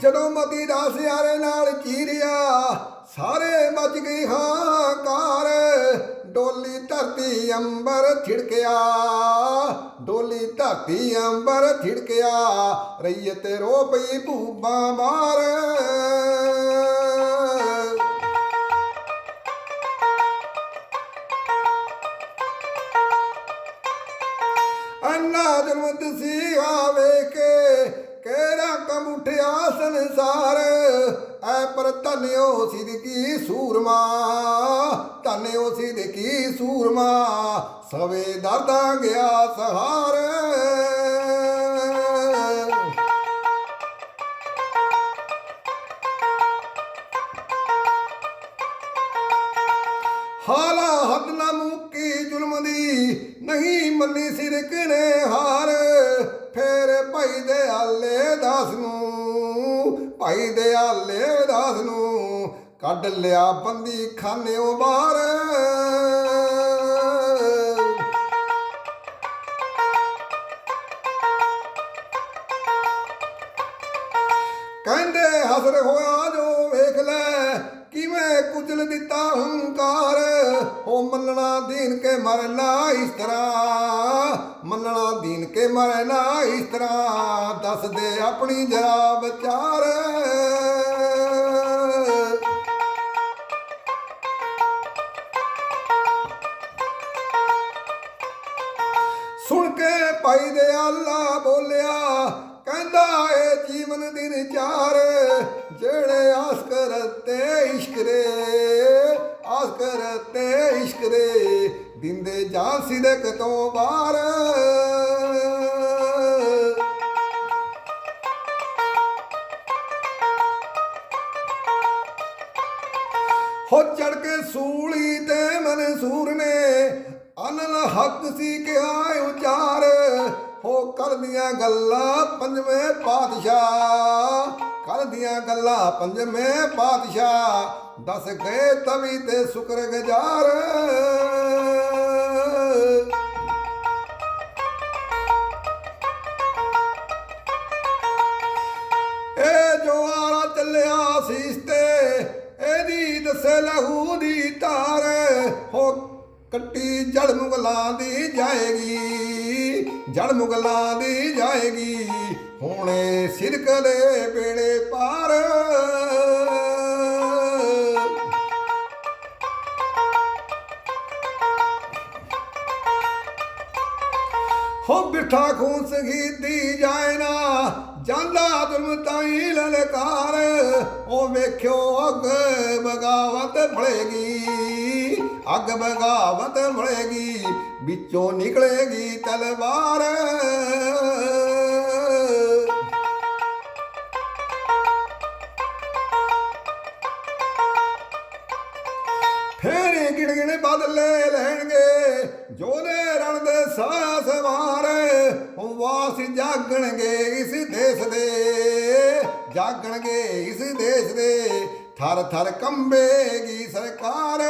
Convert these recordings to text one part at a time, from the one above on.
ਜਦੋਂ ਮਤੀ ਦਾ ਸਿਆਰੇ ਨਾਲ ਚੀਰਿਆ, ਸਾਰੇ ਮਚ ਗਈ ਹਾਕਾਰ। ਡੋਲੀ ਧਰਤੀ ਅੰਬਰ ਛਿੜਕਿਆ ਡੋਲੀ ਧਰਤੀ ਅੰਬਰ ਛਿੜਕਿਆ ਰਈਏ ਤੇ ਰੋ ਪਈ ਭੂਬਾ ਮਾਰ। ਅੰਨਾ ਜਨਮਤ ਸੀ ਆਵੇ ਕੇ ਕਿਹੜਾ ਕਮ ਉਠਿਆ ਸੰਸਾਰ? ਐ ਪਰ ਧਨਿਓ ਸਿਦਕੀ ਸੂਰਮਾ, ਧਨਿਓ ਸਿਦਕੀ ਸੂਰਮਾ, ਸਵੇ ਦਰਦਾ ਗਿਆ ਸਹਾਰ। ਹਾਲਾ ਹੱਦ ਨਾ ਮੁੱਕੀ ਜ਼ੁਲਮ ਦੀ, ਨਹੀਂ ਮੰਨੀ ਸਿਰ ਨੇ ਹਾਰ। ਫੇਰ ਭਾਈ ਦੇ ਆਲੇ ਦਾਸ ਨੂੰ, ਭਾਈ ਦੇ ਆਲੇ ਦਾਸ ਨੂੰ ਕੱਢ ਲਿਆ ਬੰਦੀ ਖਾਨਿਓ ਬਾਹਰ। ਕਹਿੰਦੇ ਹਸਰ ਹੋਇਆ ਜੋ ਵੇਖ ਲੈ, ਕਿਵੇਂ ਕੁਚਲ ਦਿੱਤਾ ਹੰਕਾਰ ਮੰਨਣਾ ਦੀਨ ਕੇ ਮਰਨਾ ਇਸ ਤਰ੍ਹਾਂ। ਮੰਨਣਾ ਦੀਨ ਕੇ ਮਰਨਾ ਇਸ ਤਰ੍ਹਾਂ। ਦੱਸ ਦੇ ਆਪਣੀ ਜਰਾ ਵਿਚਾਰ ਸੁਣ ਕੇ ਭਾਈ ਦੇ ਆਲਾ ਬੋਲਿਆ, ਕਹਿੰਦਾ ਏ ਜੀਵਨ ਦਿਨ ਚਾਰ, ਜਿਹੜੇ ਆਸ ਕਰਤੇ ਇਸ਼ਕ ਰੇ ਆਸ ਕਰਤੇ ਇਸ਼ਕ ਰੇ ਦਿੰਦੇ ਜਾਂ ਸਿਦਕ ਤੋਂ ਬਾਹਰ। ਹੋ ਚੜ ਕੇ ਸੂਲੀ ਤੇ ਮਨਸੂਰ ਨੇ ਅਨਲ ਹੱਕ ਸੀ ਕਿਹਾ ਉਚਾਰ। ਹੋ ਕਰ ਗੱਲਾਂ ਪੰਜਵੇਂ ਪਾਤਸ਼ਾਹ। ਕਰ ਦੀਆਂ ਗੱਲਾਂ ਪੰਜਵੇਂ ਪਾਤਸ਼ਾਹ ਦੱਸ ਗਏ ਤਵੀ ਤੇ ਸ਼ੁਕਰ ਗੁਜ਼ਾਰ। ਇਹ ਜੋ ਆਰਾ ਚੱਲਿਆ ਸੀਸ ਤੇ, ਇਹਦੀ ਦੱਸੇ ਲਹੂ ਦੀ ਧਾਰ, ਹੋ ਕੱਟੀ ਜੜ ਮੁਗਲਾਂ ਦੀ ਜਾਏਗੀ ਜੜ ਮੁਗਲਾਂ ਦੀ ਜਾਏਗੀ। ਹੁਣੇ ਸਿਰਕ ਦੇ ਬੇੜੇ ਹੋ ਬਿਠਾ ਖੂਨ ਸੰਗੀਤੀ ਜਾਏ ਨਾ, ਜਾਂਦਾ ਤੁਮ ਤਾਈ ਲਲਕਾਰ। ਉਹ ਵੇਖਿਓ ਅੱਗ ਬਗਾਵਤ ਫੜੇਗੀ ਅੱਗ ਬਗਾਵਤ ਫੜੇਗੀ ਵਿੱਚੋਂ ਨਿਕਲੇਗੀ ਤਲਵਾਰ। ਗਿਣ ਗਿਣ ਬਦਲੇ ਲੈਣਗੇ। ਜੋਲੇ ਰਣ ਦੇ ਸਾਹ ਸਵਾਰ ਉਹ ਵਾਸ ਜਾਗਣਗੇ ਇਸ ਦੇਸ਼ ਦੇ। ਜਾਗਣਗੇ ਇਸ ਦੇਸ਼ ਦੇ, ਥਰ ਥਰ ਕੰਬੇਗੀ ਸਰਕਾਰ।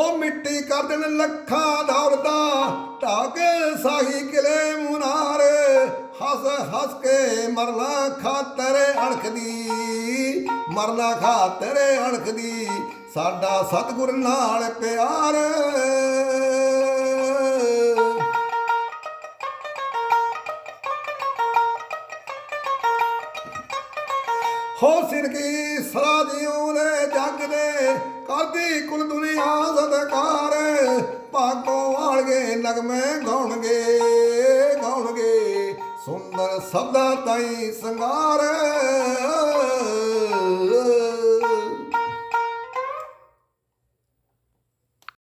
ਹੋ ਮਿੱਟੀ ਕਰ ਦੇਣ ਲੱਖਾਂ ਦੌਲਤਾਂ ਢਾਕ ਸਾਹੀ ਕਿਲੇ ਮੁਨਾਰ। ਹੱਸ ਹੱਸ ਕੇ ਮਰਨਾ ਖਾਤਰ ਅਣਖ ਦੀ ਮਰਨਾ ਖਾਤਰ ਅਣਖ ਦੀ ਸਾਡਾ ਸਤਿਗੁਰ ਨਾਲ ਪਿਆਰ। ਹੋ ਸਿਰ ਕੀ ਸਰਾ ਜਿਉ ਨੇ ਜੱਗ ਦੇ, ਕਰਦੀ ਕੁਲ ਸਦਾ ਤਾਈ ਸੰਗਾਰ।